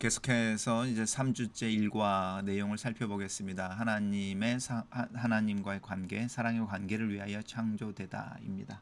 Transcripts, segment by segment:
계속해서 이제 3주째 일과 내용을 살펴보겠습니다. 하나님의 사, 하나님과의 관계, 사랑의 관계를 위하여 창조되다입니다.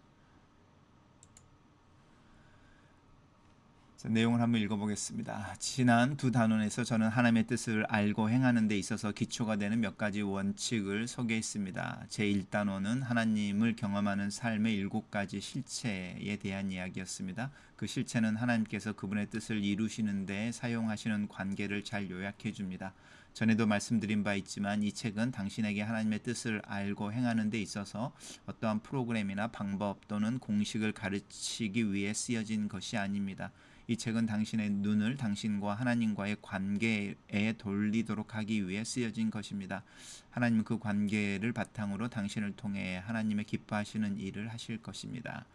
내용을 한번 읽어보겠습니다. 지난 두 단원에서 저는 하나님의 뜻을 알고 행하는 데 있어서 기초가 되는 몇 가지 원칙을 소개했습니다. 제1단원은 하나님을 경험하는 삶의 일곱 가지 실체에 대한 이야기였습니다. 그 실체는 하나님께서 그분의 뜻을 이루시는 데 사용하시는 관계를 잘 요약해 줍니다. 전에도 말씀드린 바 있지만 이 책은 당신에게 하나님의 뜻을 알고 행하는 데 있어서 어떠한 프로그램이나 방법 또는 공식을 가르치기 위해 쓰여진 것이 아닙니다. 이 책은 당신의 눈을 당신과 하나님과의 관계에 돌리도록 하기 위해 쓰여진 것입니다. 하나님 그 관계를 바탕으로 당신을 통해 하나님의 기뻐하시는 일을 하실 것입니다.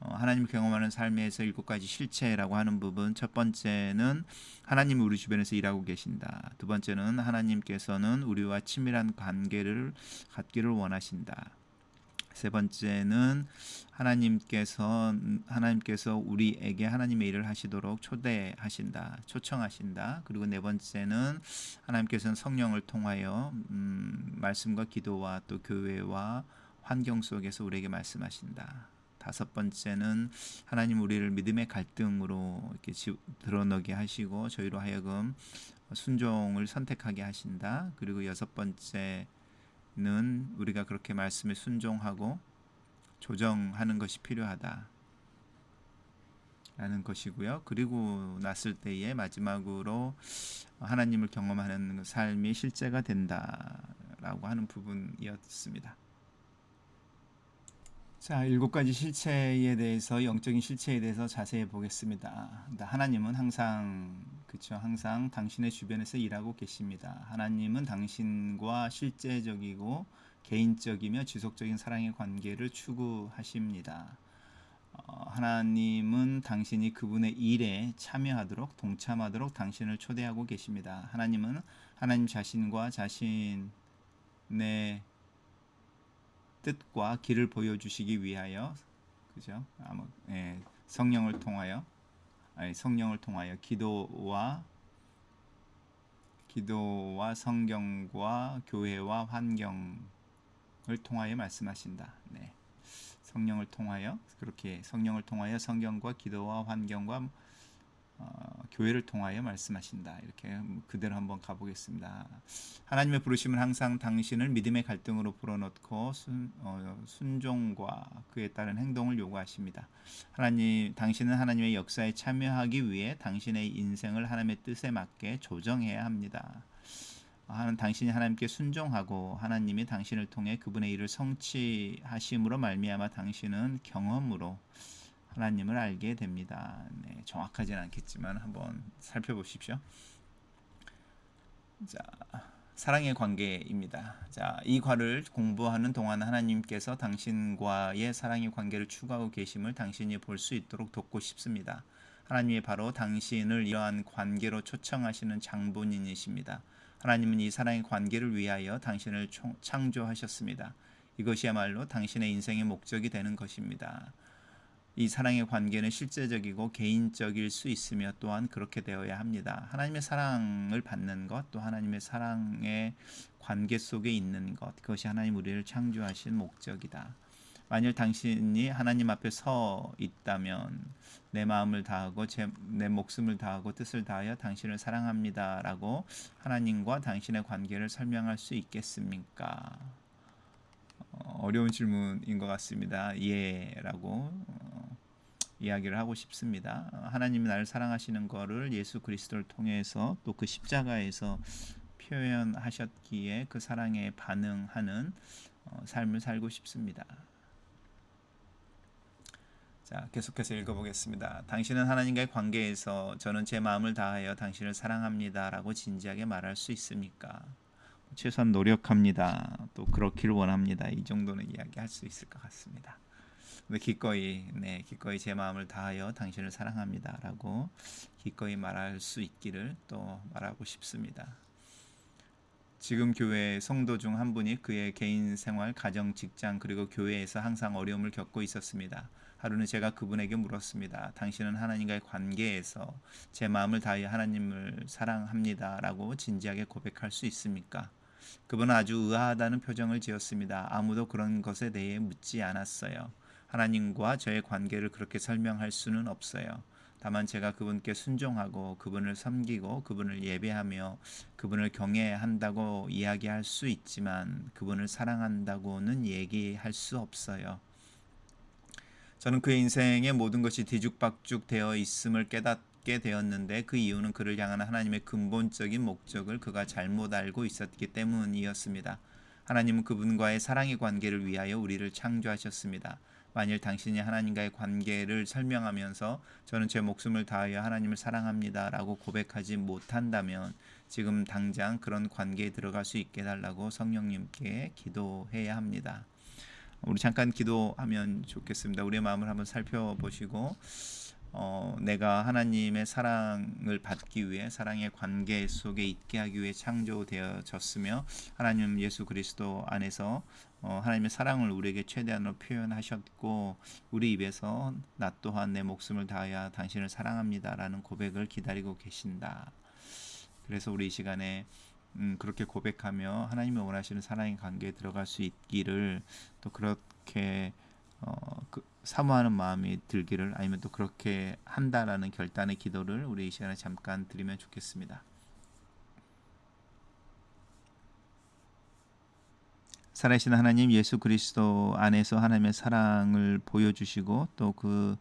어, 하나님 경험하는 삶에서 일곱 가지 실체라고 하는 부분 첫 번째는 하나님이 우리 주변에서 일하고 계신다. 두 번째는 하나님께서는 우리와 친밀한 관계를 갖기를 원하신다. 세 번째는 하나님께서 하나님께서 우리에게 하나님의 일을 하시도록 초대하신다, 초청하신다. 그리고 네 번째는 하나님께서는 성령을 통하여 음, 말씀과 기도와 또 교회와 환경 속에서 우리에게 말씀하신다. 다섯 번째는 하나님 우리를 믿음의 갈등으로 이렇게 드러나게 하시고 저희로 하여금 순종을 선택하게 하신다. 그리고 여섯 번째 는 우리가 그렇게 말씀에 순종하고 조정하는 것이 필요하다. 라는 것이고요. 그리고 났을 때에 마지막으로 하나님을 경험하는 삶이 실제가 된다라고 하는 부분이었습니다. 자, 일곱 가지 실체에 대해서 영적인 실체에 대해서 자세히 보겠습니다. 하나님은 항상 그렇죠. 항상 당신의 주변에서 일하고 계십니다. 하나님은 당신과 실제적이고 개인적이며 지속적인 사랑의 관계를 추구하십니다. 어, 하나님은 당신이 그분의 일에 참여하도록 동참하도록 당신을 초대하고 계십니다. 하나님은 하나님 자신과 자신의 뜻과 길을 보여주시기 위하여 그죠? 아마 예, 성령을 통하여 아니, 성령을 통하여 기도와 기도와 성경과 교회와 환경을 통하여 말씀하신다. 네. 성령을 통하여 그렇게 성령을 통하여 성경과 기도와 환경과 어, 교회를 통하여 말씀하신다. 이렇게 그대로 한번 가보겠습니다. 하나님의 부르심은 항상 당신을 믿음의 갈등으로 불어넣고 순, 어, 순종과 그에 따른 행동을 요구하십니다. 하나님, 당신은 하나님의 역사에 참여하기 위해 당신의 인생을 하나님의 뜻에 맞게 조정해야 합니다. 하는 당신이 하나님께 순종하고 하나님이 당신을 통해 그분의 일을 성취하심으로 말미암아 당신은 경험으로 하나님을 알게 됩니다. 네, 정확하진 않겠지만 한번 살펴보십시오. 자, 사랑의 관계입니다. 자, 이 과를 공부하는 동안 하나님께서 당신과의 사랑의 관계를 추구하고 계심을 당신이 볼 수 있도록 돕고 싶습니다. 하나님이 바로 당신을 이러한 관계로 초청하시는 장본인이십니다. 하나님은 이 사랑의 관계를 위하여 당신을 창조하셨습니다. 이것이야말로 당신의 인생의 목적이 되는 것입니다. 이 사랑의 관계는 실제적이고 개인적일 수 있으며 또한 그렇게 되어야 합니다. 하나님의 사랑을 받는 것, 또 하나님의 사랑의 관계 속에 있는 것, 그것이 하나님 우리를 창조하신 목적이다. 만일 당신이 하나님 앞에 서 있다면 내 마음을 다하고 제, 내 목숨을 다하고 뜻을 다하여 당신을 사랑합니다라고 하나님과 당신의 관계를 설명할 수 있겠습니까? 어, 어려운 질문인 것 같습니다. 예라고 이야기를 하고 싶습니다. 하나님이 나를 사랑하시는 것을 예수 그리스도를 통해서 또 그 십자가에서 표현하셨기에 그 사랑에 반응하는 어, 삶을 살고 싶습니다. 자, 계속해서 읽어보겠습니다. 당신은 하나님과의 관계에서 저는 제 마음을 다하여 당신을 사랑합니다 라고 진지하게 말할 수 있습니까? 최소한 노력합니다. 또 그렇기를 원합니다. 이 정도는 이야기할 수 있을 것 같습니다. 기꺼이 네 기꺼이 제 마음을 다하여 당신을 사랑합니다라고 기꺼이 말할 수 있기를 또 말하고 싶습니다. 지금 교회 성도 중 한 분이 그의 개인 생활, 가정, 직장 그리고 교회에서 항상 어려움을 겪고 있었습니다. 하루는 제가 그분에게 물었습니다. 당신은 하나님과의 관계에서 제 마음을 다하여 하나님을 사랑합니다라고 진지하게 고백할 수 있습니까? 그분은 아주 의아하다는 표정을 지었습니다. 아무도 그런 것에 대해 묻지 않았어요. 하나님과 저의 관계를 그렇게 설명할 수는 없어요. 다만 제가 그분께 순종하고 그분을 섬기고 그분을 예배하며 그분을 경외한다고 이야기할 수 있지만 그분을 사랑한다고는 얘기할 수 없어요. 저는 그의 인생의 모든 것이 뒤죽박죽 되어 있음을 깨닫게 되었는데 그 이유는 그를 향한 하나님의 근본적인 목적을 그가 잘못 알고 있었기 때문이었습니다. 하나님은 그분과의 사랑의 관계를 위하여 우리를 창조하셨습니다. 만일 당신이 하나님과의 관계를 설명하면서 저는 제 목숨을 다하여 하나님을 사랑합니다라고 고백하지 못한다면 지금 당장 그런 관계에 들어갈 수 있게 달라고 성령님께 기도해야 합니다. 우리 잠깐 기도하면 좋겠습니다. 우리의 마음을 한번 살펴보시고 어, 내가 하나님의 사랑을 받기 위해 사랑의 관계 속에 있게 하기 위해 창조되어졌으며 하나님 예수 그리스도 안에서 어, 하나님의 사랑을 우리에게 최대한으로 표현하셨고 우리 입에서 나 또한 내 목숨을 다하여 당신을 사랑합니다라는 고백을 기다리고 계신다. 그래서 우리 이 시간에 음, 그렇게 고백하며 하나님이 원하시는 사랑의 관계에 들어갈 수 있기를 또 그렇게 어, 그, 사모하는 마음이 들기를 아니면 또 그렇게 한다라는 결단의 기도를 우리 이 시간에 잠깐 드리면 좋겠습니다. 살아계신 하나님 예수 그리스도 안에서 하나님의 사랑을 보여주시고 또그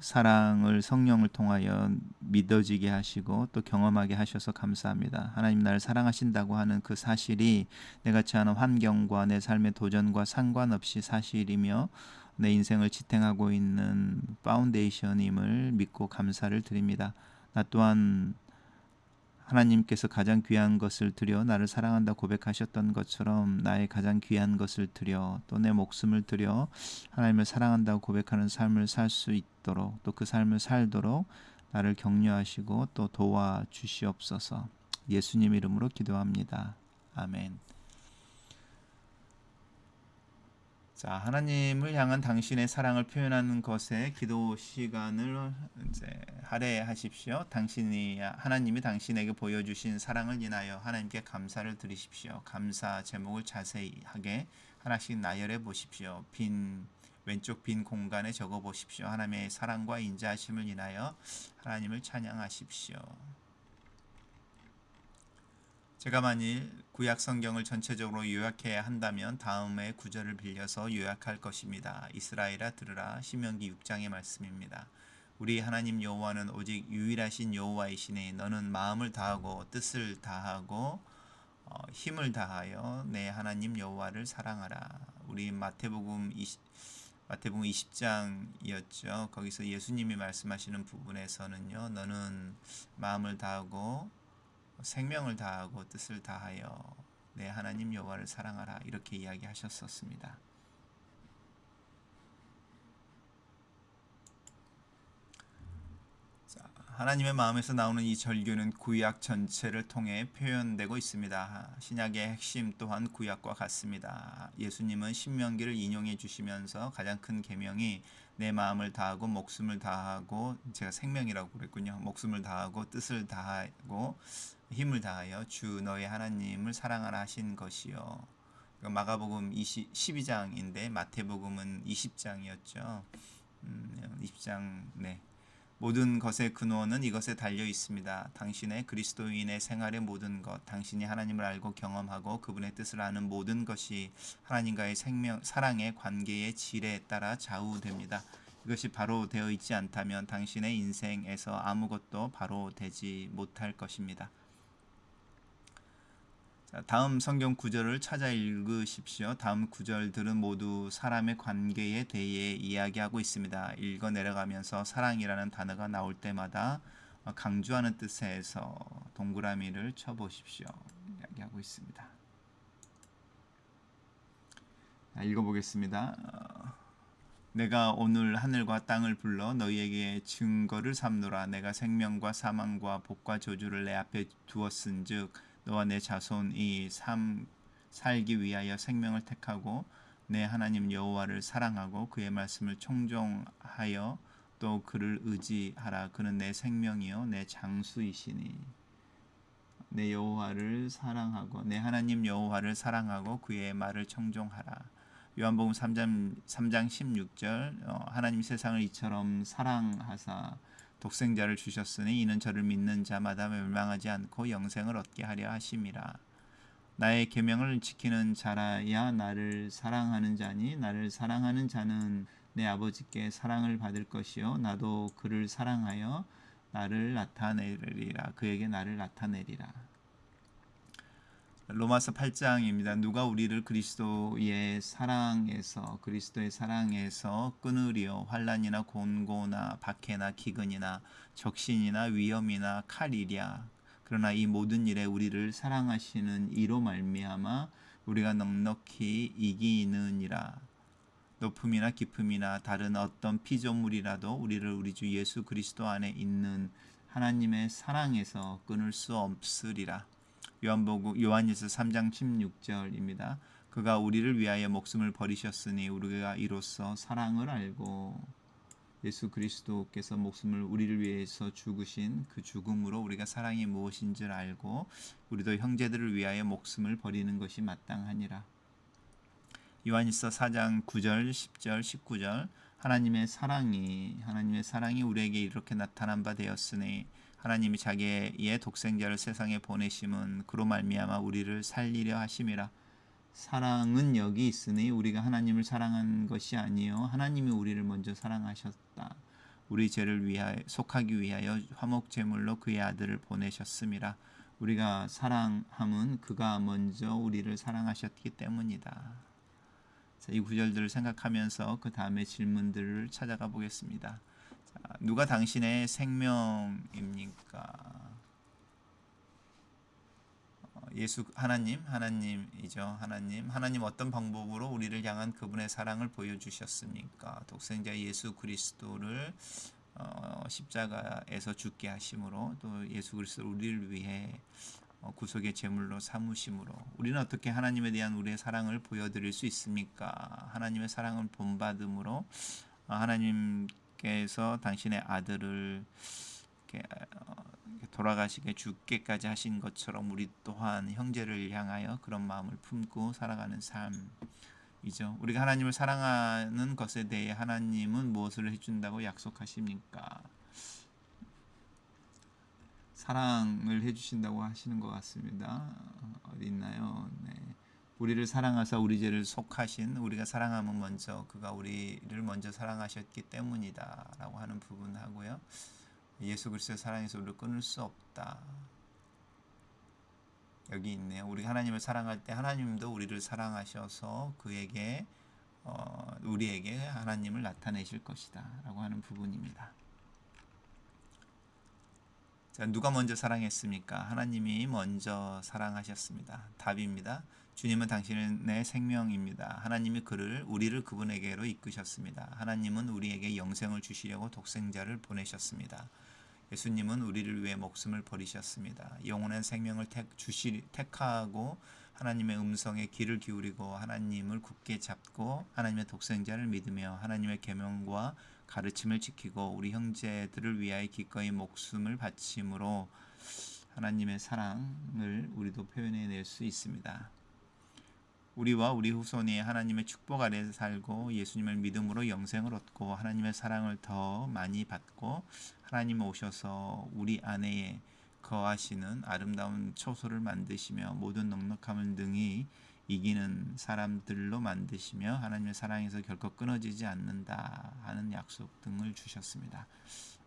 사랑을 성령을 통하여 믿어지게 하시고 또 경험하게 하셔서 감사합니다. 하나님 나를 사랑하신다고 하는 그 사실이 내가 처하는 환경과 내 삶의 도전과 상관없이 사실이며 내 인생을 지탱하고 있는 파운데이션임을 믿고 감사를 드립니다. 나 또한 하나님께서 가장 귀한 것을 드려 나를 사랑한다 고백하셨던 것처럼 나의 가장 귀한 것을 드려 또 내 목숨을 드려 하나님을 사랑한다고 고백하는 삶을 살 수 있도록 또 그 삶을 살도록 나를 격려하시고 또 도와 주시옵소서. 예수님 이름으로 기도합니다. 아멘. 자, 하나님을 향한 당신의 사랑을 표현하는 것에 기도 시간을 이제 할애하십시오. 당신이 하나님이 당신에게 보여주신 사랑을 인하여 하나님께 감사를 드리십시오. 감사 제목을 자세하게 하나씩 나열해 보십시오. 빈 왼쪽 빈 공간에 적어 보십시오. 하나님의 사랑과 인자하심을 인하여 하나님을 찬양하십시오. 제가 만일 구약 성경을 전체적으로 요약해야 한다면 다음의 구절을 빌려서 요약할 것입니다. 이스라엘아 들으라 신명기 6장의 말씀입니다. 우리 하나님 여호와는 오직 유일하신 여호와이시니 너는 마음을 다하고 뜻을 다하고 어, 힘을 다하여 내 하나님 여호와를 사랑하라. 우리 마태복음 20, 마태복음 20장이었죠. 거기서 예수님이 말씀하시는 부분에서는요. 너는 마음을 다하고 생명을 다하고 뜻을 다하여 내 하나님 여호와를 사랑하라 이렇게 이야기하셨었습니다. 하나님의 마음에서 나오는 이 절규는 구약 전체를 통해 표현되고 있습니다. 신약의 핵심 또한 구약과 같습니다. 예수님은 신명기를 인용해 주시면서 가장 큰 계명이 내 마음을 다하고 목숨을 다하고 제가 생명이라고 그랬군요. 목숨을 다하고 뜻을 다하고 힘을 다하여 주 너의 하나님을 사랑하라 하신 것이요. 마가복음 20, 12장인데 마태복음은 20장이었죠. 음, 20장 네. 모든 것의 근원은 이것에 달려 있습니다. 당신의 그리스도인의 생활의 모든 것, 당신이 하나님을 알고 경험하고 그분의 뜻을 아는 모든 것이 하나님과의 생명, 사랑의 관계의 질에 따라 좌우됩니다. 이것이 바로 되어 있지 않다면 당신의 인생에서 아무것도 바로 되지 못할 것입니다. 자, 다음 성경 구절을 찾아 읽으십시오. 다음 구절들은 모두 사람의 관계에 대해 이야기하고 있습니다. 읽어 내려가면서 사랑이라는 단어가 나올 때마다 강조하는 뜻에서 동그라미를 쳐보십시오. 이야기하고 있습니다. 읽어보겠습니다. 내가 오늘 하늘과 땅을 불러 너희에게 증거를 삼노라. 내가 생명과 사망과 복과 저주를 내 앞에 두었은즉 너와 내 자손이 삶 살기 위하여 생명을 택하고 내 하나님 여호와를 사랑하고 그의 말씀을 청종하여 또 그를 의지하라. 그는 내 생명이요 내 장수이시니 내 여호와를 사랑하고 내 하나님 여호와를 사랑하고 그의 말을 청종하라. 요한복음 3장 3장 16절 어, 하나님 세상을 이처럼 사랑하사 독생자를 주셨으니 이는 저를 믿는 자마다 멸망하지 않고 영생을 얻게 하려 하심이라. 나의 계명을 지키는 자라야 나를 사랑하는 자니 나를 사랑하는 자는 내 아버지께 사랑을 받을 것이요. 나도 그를 사랑하여 나를 나타내리라. 그에게 나를 나타내리라 로마서 8장입니다. 누가 우리를 그리스도의 사랑에서 그리스도의 사랑에서 끊으리요 환란이나 곤고나 박해나 기근이나 적신이나 위험이나 칼이랴 그러나 이 모든 일에 우리를 사랑하시는 이로 말미암아 우리가 넉넉히 이기느니라 높음이나 깊음이나 다른 어떤 피조물이라도 우리를 우리 주 예수 그리스도 안에 있는 하나님의 사랑에서 끊을 수 없으리라. 요한복음 요한일서 3장 16절입니다. 그가 우리를 위하여 목숨을 버리셨으니 우리가 이로써 사랑을 알고 예수 그리스도께서 목숨을 우리를 위해서 죽으신 그 죽음으로 우리가 사랑이 무엇인 줄 알고 우리도 형제들을 위하여 목숨을 버리는 것이 마땅하니라. 요한일서 4장 9절, 10절, 19절 하나님의 사랑이 하나님의 사랑이 우리에게 이렇게 나타난 바 되었으니 하나님이 자기의 독생자를 세상에 보내심은 그로 말미암아 우리를 살리려 하심이라. 사랑은 여기 있으니 우리가 하나님을 사랑한 것이 아니요 하나님이 우리를 먼저 사랑하셨다. 우리 죄를 위하여 속하기 위하여 화목 제물로 그의 아들을 보내셨음이라. 우리가 사랑함은 그가 먼저 우리를 사랑하셨기 때문이다. 자, 이 구절들을 생각하면서 그 다음에 질문들을 찾아가 보겠습니다. 자, 누가 당신의 생명입니까? 어, 예수 하나님 하나님이죠. 하나님 하나님 어떤 방법으로 우리를 향한 그분의 사랑을 보여주셨습니까? 독생자 예수 그리스도를 어, 십자가에서 죽게 하심으로 또 예수 그리스도 우리를 위해 어, 구속의 제물로 삼으심으로 우리는 어떻게 하나님에 대한 우리의 사랑을 보여드릴 수 있습니까? 하나님의 사랑을 본받음으로 어, 하나님 께서 당신의 아들을 어, 돌아가시게 죽게까지 하신 것처럼 우리 또한 형제를 향하여 그런 마음을 품고 살아가는 삶이죠. 우리가 하나님을 사랑하는 것에 대해 하나님은 무엇을 해준다고 약속하십니까? 사랑을 해주신다고 하시는 것 같습니다. 어디 있나요? 네. 우리를 사랑하사 우리 죄를 속하신 우리가 사랑하면 먼저 그가 우리를 먼저 사랑하셨기 때문이다라고 하는 부분하고요. 예수 그리스도의 사랑에서 우리를 끊을 수 없다. 여기 있네요. 우리 하나님을 사랑할 때 하나님도 우리를 사랑하셔서 그에게 어, 우리에게 하나님을 나타내실 것이다라고 하는 부분입니다. 자, 누가 먼저 사랑했습니까? 하나님이 먼저 사랑하셨습니다. 답입니다. 주님은 당신의 생명입니다. 하나님이 그를 우리를 그분에게로 이끄셨습니다. 하나님은 우리에게 영생을 주시려고 독생자를 보내셨습니다. 예수님은 우리를 위해 목숨을 버리셨습니다. 영원한 생명을 택, 주시, 택하고 하나님의 음성에 귀를 기울이고 하나님을 굳게 잡고 하나님의 독생자를 믿으며 하나님의 계명과 가르침을 지키고 우리 형제들을 위하여 기꺼이 목숨을 바침으로 하나님의 사랑을 우리도 표현해 낼 수 있습니다. 우리와 우리 후손이 하나님의 축복 아래 살고 예수님을 믿음으로 영생을 얻고 하나님의 사랑을 더 많이 받고 하나님 오셔서 우리 안에 거하시는 아름다운 초소를 만드시며 모든 넉넉함을 능히 이기는 사람들로 만드시며 하나님의 사랑에서 결코 끊어지지 않는다 하는 약속 등을 주셨습니다.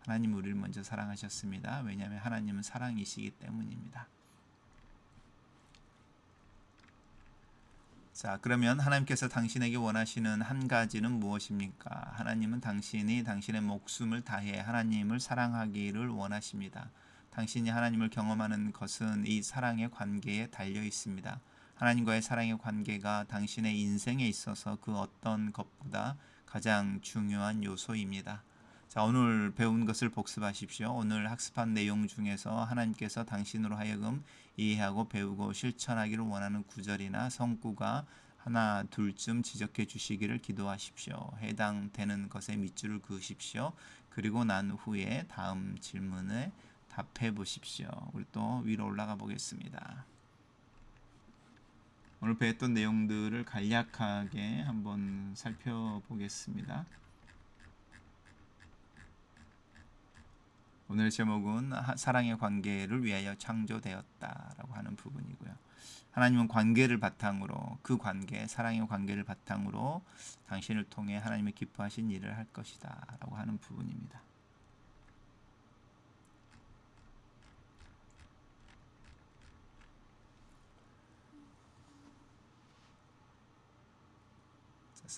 하나님 우리를 먼저 사랑하셨습니다. 왜냐하면 하나님은 사랑이시기 때문입니다. 자, 그러면 하나님께서 당신에게 원하시는 한 가지는 무엇입니까? 하나님은 당신이 당신의 목숨을 다해 하나님을 사랑하기를 원하십니다. 당신이 하나님을 경험하는 것은 이 사랑의 관계에 달려 있습니다. 하나님과의 사랑의 관계가 당신의 인생에 있어서 그 어떤 것보다 가장 중요한 요소입니다. 자, 오늘 배운 것을 복습하십시오. 오늘 학습한 내용 중에서 하나님께서 당신으로 하여금 이해하고 배우고 실천하기를 원하는 구절이나 성구가 하나 둘쯤 지적해 주시기를 기도하십시오. 해당되는 것에 밑줄을 그으십시오. 그리고 난 후에 다음 질문에 답해 보십시오. 우리 또 위로 올라가 보겠습니다. 오늘 배웠던 내용들을 간략하게 한번 살펴보겠습니다. 오늘 제목은 하- 사랑의 관계를 위하여 창조되었다라고 하는 부분이고요. 하나님은 관계를 바탕으로 그 관계, 사랑의 관계를 바탕으로 당신을 통해 하나님의 기뻐하신 일을 할 것이다라고 하는 부분입니다.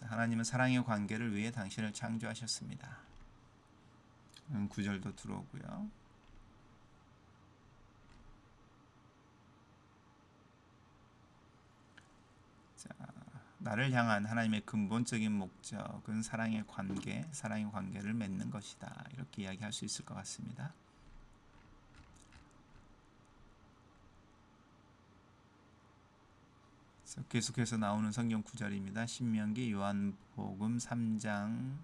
하나님은 사랑의 관계를 위해 당신을 창조하셨습니다. 음, 구절도 들어오고요. 자, 나를 향한 하나님의 근본적인 목적은 사랑의 관계, 사랑의 관계를 맺는 것이다. 이렇게 이야기할 수 있을 것 같습니다. 계속해서 나오는 성경 구절입니다. 신명기 요한복음 3장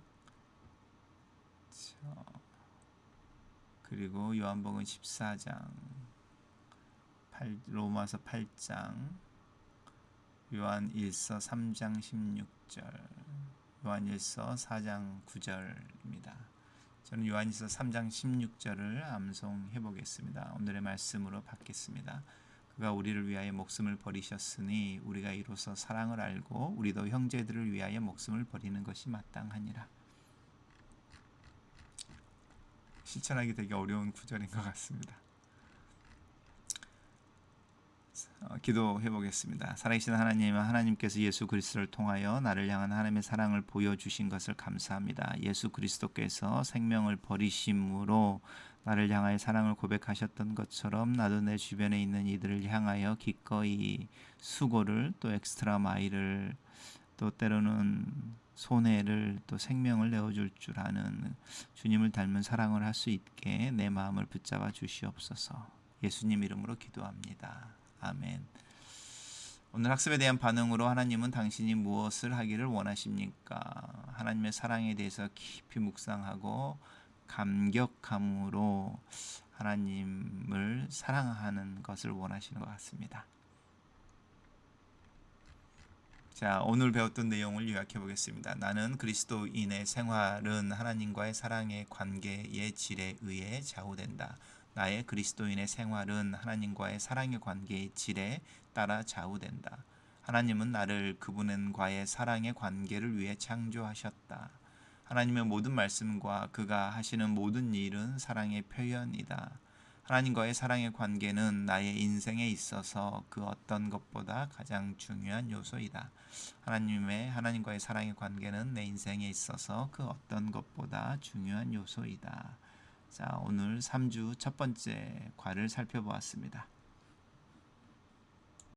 저, 그리고 요한복음 14장 8, 로마서 8장 요한 1서 3장 16절 요한 1서 4장 9절입니다. 저는 요한 1서 3장 16절을 암송해 보겠습니다. 오늘의 말씀으로 받겠습니다. 그가 우리를 위하여 목숨을 버리셨으니 우리가 이로써 사랑을 알고 우리도 형제들을 위하여 목숨을 버리는 것이 마땅하니라. 실천하기 되게 어려운 구절인 것 같습니다. 어, 기도해 보겠습니다. 살아계신 하나님, 하나님께서 예수 그리스도를 통하여 나를 향한 하나님의 사랑을 보여주신 것을 감사합니다. 예수 그리스도께서 생명을 버리심으로 나를 향하여 사랑을 고백하셨던 것처럼 나도 내 주변에 있는 이들을 향하여 기꺼이 수고를 또 엑스트라 마일을 또 때로는 손해를 또 생명을 내어줄 줄 아는 주님을 닮은 사랑을 할 수 있게 내 마음을 붙잡아 주시옵소서. 예수님 이름으로 기도합니다. 아멘. 오늘 학습에 대한 반응으로 하나님은 당신이 무엇을 하기를 원하십니까? 하나님의 사랑에 대해서 깊이 묵상하고 감격함으로 하나님을 사랑하는 것을 원하시는 것 같습니다. 자, 오늘 배웠던 내용을 요약해 보겠습니다. 나는 그리스도인의 생활은 하나님과의 사랑의 관계의 질에 의해 좌우된다. 나의 그리스도인의 생활은 하나님과의 사랑의 관계의 질에 따라 좌우된다. 하나님은 나를 그분과의 사랑의 관계를 위해 창조하셨다. 하나님의 모든 말씀과 그가 하시는 모든 일은 사랑의 표현이다. 하나님과의 사랑의 관계는 나의 인생에 있어서 그 어떤 것보다 가장 중요한 요소이다. 하나님의 하나님과의 사랑의 관계는 내 인생에 있어서 그 어떤 것보다 중요한 요소이다. 자, 오늘 3주 첫 번째 과를 살펴보았습니다.